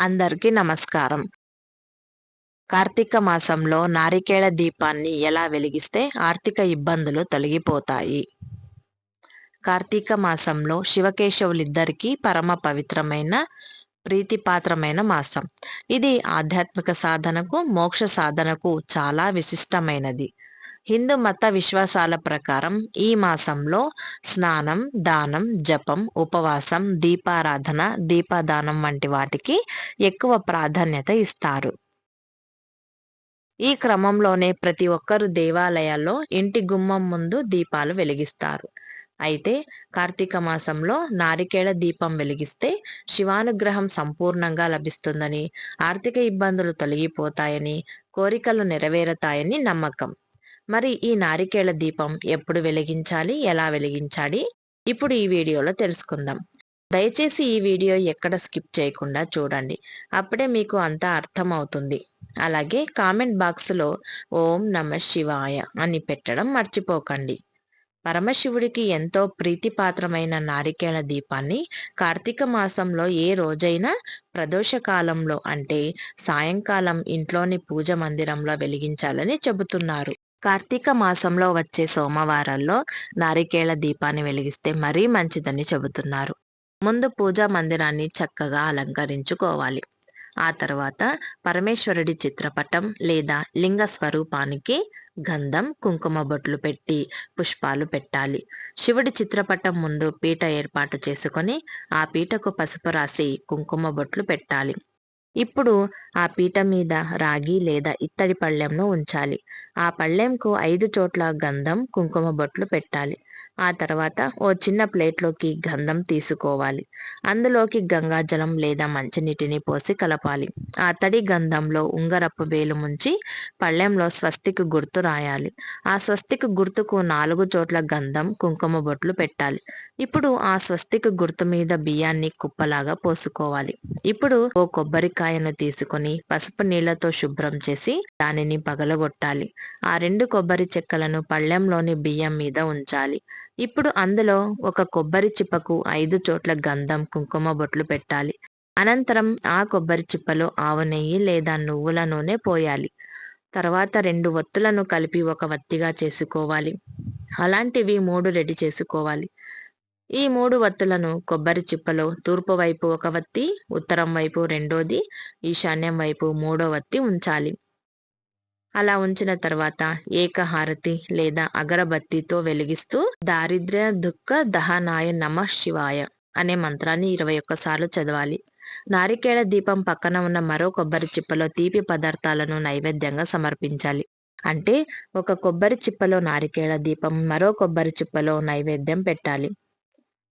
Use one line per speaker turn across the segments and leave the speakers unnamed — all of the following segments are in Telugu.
అందరికీ నమస్కారం. కార్తీక మాసంలో నారికేళ దీపాన్ని ఎలా వెలిగిస్తే ఆర్థిక ఇబ్బందులు తొలగిపోతాయి? కార్తీక మాసంలో శివకేశవులిద్దరికీ పరమ పవిత్రమైన ప్రీతిపాత్రమైన మాసం. ఇది ఆధ్యాత్మిక సాధనకు మోక్ష సాధనకు చాలా విశిష్టమైనది. హిందూ మత విశ్వాసాల ప్రకారం ఈ మాసంలో స్నానం దానం జపం ఉపవాసం దీపారాధన దీపదానం వంటి వాటికి ఎక్కువ ప్రాధాన్యత ఇస్తారు. ఈ క్రమంలోనే ప్రతి ఒక్కరు దేవాలయాల్లో ఇంటి గుమ్మం ముందు దీపాలు వెలిగిస్తారు. అయితే కార్తీక మాసంలో నారికేళ దీపం వెలిగిస్తే శివానుగ్రహం సంపూర్ణంగా లభిస్తుందని ఆర్థిక ఇబ్బందులు తొలగిపోతాయని కోరికలు నెరవేరతాయని నమ్మకం. మరి ఈ నారికేళ దీపం ఎప్పుడు వెలిగించాలి? ఎలా వెలిగించాలి? ఇప్పుడు ఈ వీడియోలో తెలుసుకుందాం. దయచేసి ఈ వీడియో ఎక్కడ స్కిప్ చేయకుండా చూడండి. అప్పుడే మీకు అంతా అర్థం అవుతుంది అలాగే కామెంట్ బాక్స్లో ఓం నమ శివాయ అని పెట్టడం మర్చిపోకండి. పరమశివుడికి ఎంతో ప్రీతిపాత్రమైన నారికేళ దీపాన్ని కార్తీక మాసంలో ఏ రోజైనా ప్రదోష కాలంలో అంటే సాయంకాలం ఇంట్లోని పూజ మందిరంలో వెలిగించాలని చెబుతున్నారు. కార్తీక మాసంలో వచ్చే సోమవారాల్లో నారికేళ దీపాన్ని వెలిగిస్తే మరీ మంచిదని చెబుతున్నారు. ముందు పూజా మందిరాన్ని చక్కగా అలంకరించుకోవాలి. ఆ తర్వాత పరమేశ్వరుడి చిత్రపటం లేదా లింగ స్వరూపానికి గంధం కుంకుమ బొట్లు పెట్టి పుష్పాలు పెట్టాలి. శివుడి చిత్రపటం ముందు పీట ఏర్పాటు చేసుకొని ఆ పీటకు పసుపు రాసి కుంకుమ బొట్లు పెట్టాలి. ఇప్పుడు ఆ పీట మీద రాగి లేదా ఇత్తడి పళ్ళెంను ఉంచాలి. ఆ పళ్ళెంకు ఐదు చోట్ల గంధం కుంకుమ బొట్లు పెట్టాలి. ఆ తర్వాత ఓ చిన్న ప్లేట్లోకి గంధం తీసుకోవాలి. అందులోకి గంగాజలం లేదా మంచినీటిని పోసి కలపాలి. ఆ తడి గంధంలో ఉంగరపు వేలు ముంచి పళ్ళెంలో స్వస్తికి గుర్తు రాయాలి. ఆ స్వస్తికి గుర్తుకు నాలుగు చోట్ల గంధం కుంకుమ బొట్లు పెట్టాలి. ఇప్పుడు ఆ స్వస్తికి గుర్తు మీద బియ్యాన్ని కుప్పలాగా పోసుకోవాలి. ఇప్పుడు ఓ కొబ్బరికాయను తీసుకొని పసుపు నీళ్ళతో శుభ్రం చేసి దానిని పగలగొట్టాలి. ఆ రెండు కొబ్బరి చెక్కలను పళ్ళెంలోని బియ్యం మీద ఉంచాలి. ఇప్పుడు అందులో ఒక కొబ్బరి చిప్పకు ఐదు చోట్ల గంధం కుంకుమ బొట్లు పెట్టాలి. అనంతరం ఆ కొబ్బరి చిప్పలో ఆవు నెయ్యి లేదా నువ్వుల నూనె పోయాలి. తర్వాత రెండు ఒత్తులను కలిపి ఒక వత్తిగా చేసుకోవాలి. అలాంటివి మూడు రెడీ చేసుకోవాలి. ఈ మూడు వత్తులను కొబ్బరి చిప్పలో తూర్పు వైపు ఒక వత్తి ఉత్తరం వైపు రెండోది ఈశాన్యం వైపు మూడో వత్తి ఉంచాలి. అలా ఉంచిన తర్వాత ఏకహారతి లేదా అగరబత్తితో వెలిగిస్తూ దారిద్ర్య దుఃఖ దహనాయ నమ శివాయ అనే మంత్రాన్ని ఇరవై ఒక్కసార్లు చదవాలి. నారికేళ దీపం పక్కన ఉన్న మరో కొబ్బరి చిప్పలో తీపి పదార్థాలను నైవేద్యంగా సమర్పించాలి. అంటే ఒక కొబ్బరి చిప్పలో నారికేళ దీపం మరో కొబ్బరి చిప్పలో నైవేద్యం పెట్టాలి.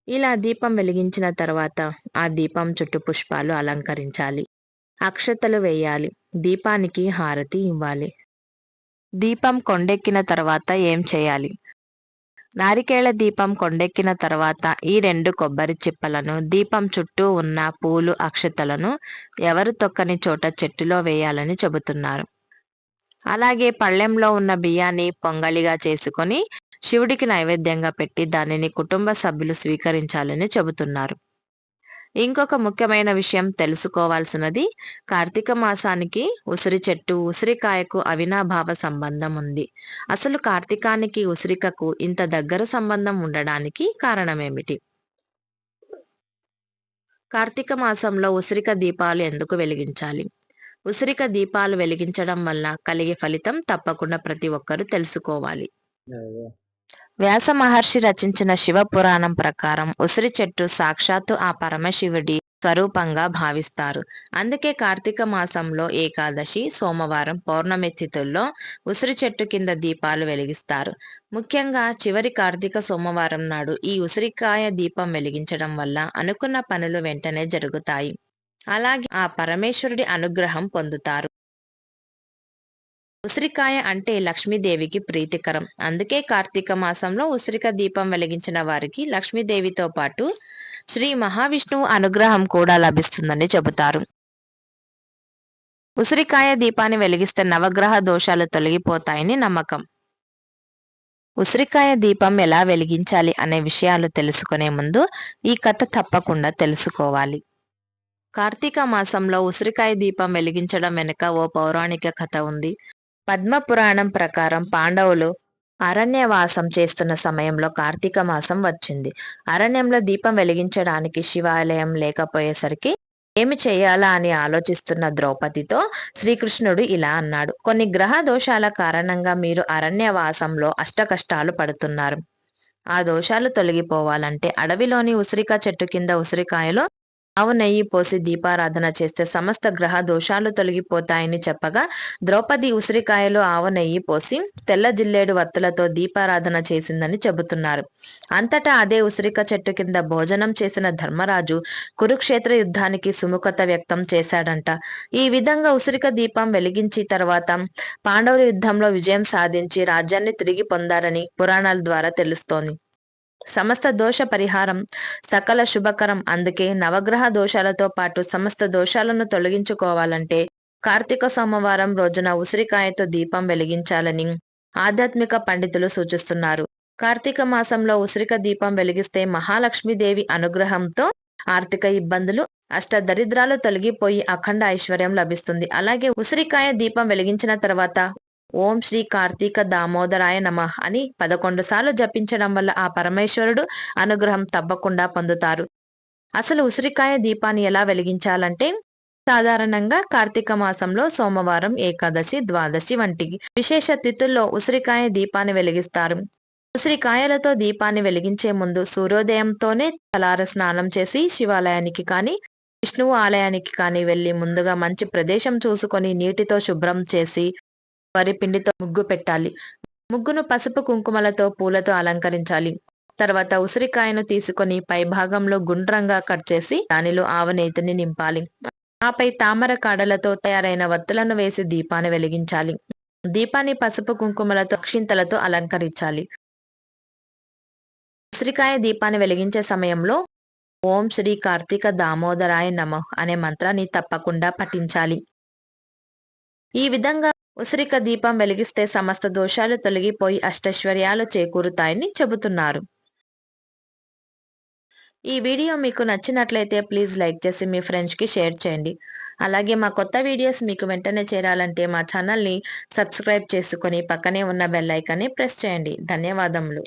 ఇలా దీపం వెలిగించిన తర్వాత ఆ దీపం చుట్టూ పుష్పాలు అలంకరించాలి. అక్షతలు వేయాలి. దీపానికి హారతి ఇవ్వాలి. దీపం కొండెక్కిన తర్వాత ఏం చేయాలి? నారికేళ దీపం కొండెక్కిన తర్వాత ఈ రెండు కొబ్బరి చిప్పలను దీపం చుట్టూ ఉన్న పూలు అక్షతలను ఎవరు తొక్కని చోట చెట్టులో వేయాలని చెబుతున్నారు. అలాగే పళ్ళెంలో ఉన్న బియ్యాన్ని పొంగలిగా చేసుకొని శివుడికి నైవేద్యంగా పెట్టి దానిని కుటుంబ సభ్యులు స్వీకరించాలని చెబుతున్నారు. ఇంకొక ముఖ్యమైన విషయం తెలుసుకోవాల్సినది కార్తీక మాసానికి ఉసిరి చెట్టు ఉసిరికాయకు అవినాభావ సంబంధం ఉంది. అసలు కార్తీకానికి ఉసిరికకు ఇంత దగ్గర సంబంధం ఉండడానికి కారణమేమిటి? కార్తీక మాసంలో ఉసిరిక దీపాలు ఎందుకు వెలిగించాలి? ఉసిరిక దీపాలు వెలిగించడం వల్ల కలిగే ఫలితం తప్పకుండా ప్రతి ఒక్కరూ తెలుసుకోవాలి. వ్యాస మహర్షి రచించిన శివ పురాణం ప్రకారం ఉసిరి చెట్టు సాక్షాత్తు ఆ పరమశివుడి స్వరూపంగా భావిస్తారు. అందుకే కార్తీక మాసంలో ఏకాదశి సోమవారం పౌర్ణమి తిథుల్లో ఉసిరి చెట్టు కింద దీపాలు వెలిగిస్తారు. ముఖ్యంగా చివరి కార్తీక సోమవారం నాడు ఈ ఉసిరికాయ దీపం వెలిగించడం వల్ల అనుకున్న పనులు వెంటనే జరుగుతాయి. అలాగే ఆ పరమేశ్వరుడి అనుగ్రహం పొందుతారు. ఉసిరికాయ అంటే లక్ష్మీదేవికి ప్రీతికరం. అందుకే కార్తీక మాసంలో ఉసిరిక దీపం వెలిగించిన వారికి లక్ష్మీదేవితో పాటు శ్రీ మహావిష్ణువు అనుగ్రహం కూడా లభిస్తుందని చెబుతారు. ఉసిరికాయ దీపాన్ని వెలిగిస్తే నవగ్రహ దోషాలు తొలగిపోతాయని నమ్మకం. ఉసిరికాయ దీపం ఎలా వెలిగించాలి అనే విషయాలు తెలుసుకునే ముందు ఈ కథ తప్పకుండా తెలుసుకోవాలి. కార్తీక మాసంలో ఉసిరికాయ దీపం వెలిగించడం వెనుక ఓ పౌరాణిక కథ ఉంది. పద్మపురాణం ప్రకారం పాండవులు అరణ్యవాసం చేస్తున్న సమయంలో కార్తీక మాసం వచ్చింది. అరణ్యంలో దీపం వెలిగించడానికి శివాలయం లేకపోయేసరికి ఏమి చేయాలా అని ఆలోచిస్తున్న ద్రౌపదితో శ్రీకృష్ణుడు ఇలా అన్నాడు. కొన్ని గ్రహ దోషాల కారణంగా మీరు అరణ్యవాసంలో అష్టకష్టాలు పడుతున్నారు. ఆ దోషాలు తొలగిపోవాలంటే అడవిలోని ఉసిరిక చెట్టు కింద ఉసిరికాయలో ఆవు నెయ్యి పోసి దీపారాధన చేస్తే సమస్త గ్రహ దోషాలు తొలగిపోతాయని చెప్పగా ద్రౌపది ఉసిరికాయలో ఆవు నెయ్యి పోసి తెల్ల జిల్లేడు వత్తులతో దీపారాధన చేసిందని చెబుతున్నారు. అంతటా అదే ఉసిరిక చెట్టు కింద భోజనం చేసిన ధర్మరాజు కురుక్షేత్ర యుద్ధానికి సుముఖత వ్యక్తం చేశాడంట. ఈ విధంగా ఉసిరిక దీపం వెలిగించి తర్వాత పాండవుల యుద్ధంలో విజయం సాధించి రాజ్యాన్ని తిరిగి పొందారని పురాణాల ద్వారా తెలుస్తోంది. సమస్త దోష పరిహారం సకల శుభకరం. అందుకే నవగ్రహ దోషాలతో పాటు సమస్త దోషాలను తొలగించుకోవాలంటే కార్తీక సోమవారం రోజున ఉసిరికాయతో దీపం వెలిగించాలని ఆధ్యాత్మిక పండితులు సూచిస్తున్నారు. కార్తీక మాసంలో ఉసిరిక దీపం వెలిగిస్తే మహాలక్ష్మీదేవి అనుగ్రహంతో ఆర్థిక ఇబ్బందులు అష్ట దరిద్రాలు తొలగిపోయి అఖండ ఐశ్వర్యం లభిస్తుంది. అలాగే ఉసిరికాయ దీపం వెలిగించిన తర్వాత ఓం శ్రీ కార్తీక దామోదరాయ నమ అని పదకొండు సార్లు జపించడం వల్ల ఆ పరమేశ్వరుడు అనుగ్రహం తప్పకుండా పొందుతారు. అసలు ఉసిరికాయ దీపాన్ని ఎలా వెలిగించాలంటే సాధారణంగా కార్తీక మాసంలో సోమవారం ఏకాదశి ద్వాదశి వంటి విశేష తిథుల్లో ఉసిరికాయ దీపాన్ని వెలిగిస్తారు. ఉసిరికాయలతో దీపాన్ని వెలిగించే ముందు సూర్యోదయంతోనే తలార స్నానం చేసి శివాలయానికి కానీ విష్ణువు ఆలయానికి కానీ వెళ్ళి ముందుగా మంచి ప్రదేశం చూసుకొని నీటితో శుభ్రం చేసి వరి పిండితో ముగ్గు పెట్టాలి. ముగ్గును పసుపు కుంకుమలతో పూలతో అలంకరించాలి. తర్వాత ఉసిరికాయను తీసుకొని పైభాగంలో గుండ్రంగా కట్ చేసి దానిలో ఆవనేతిని నింపాలి. ఆపై తామర కాడలతో తయారైన వత్తులను వేసి దీపాన్ని వెలిగించాలి. దీపాన్ని పసుపు కుంకుమలతో అక్షింతలతో అలంకరించాలి. ఉసిరికాయ దీపాన్ని వెలిగించే సమయంలో ఓం శ్రీ కార్తీక దామోదరాయ నమ అనే మంత్రాన్ని తప్పకుండా పఠించాలి. ఈ విధంగా ఉసిరిక దీపం వెలిగిస్తే సమస్త దోషాలు తొలగిపోయి అష్టైశ్వర్యాలు చేకూరుతాయని చెబుతున్నారు. ఈ వీడియో మీకు నచ్చినట్లయితే ప్లీజ్ లైక్ చేసి మీ ఫ్రెండ్స్కి షేర్ చేయండి. అలాగే మా కొత్త వీడియోస్ మీకు వెంటనే చేరాలంటే మా ఛానల్ని సబ్స్క్రైబ్ చేసుకొని పక్కనే ఉన్న బెల్ ఐకాన్ని ప్రెస్ చేయండి. ధన్యవాదములు.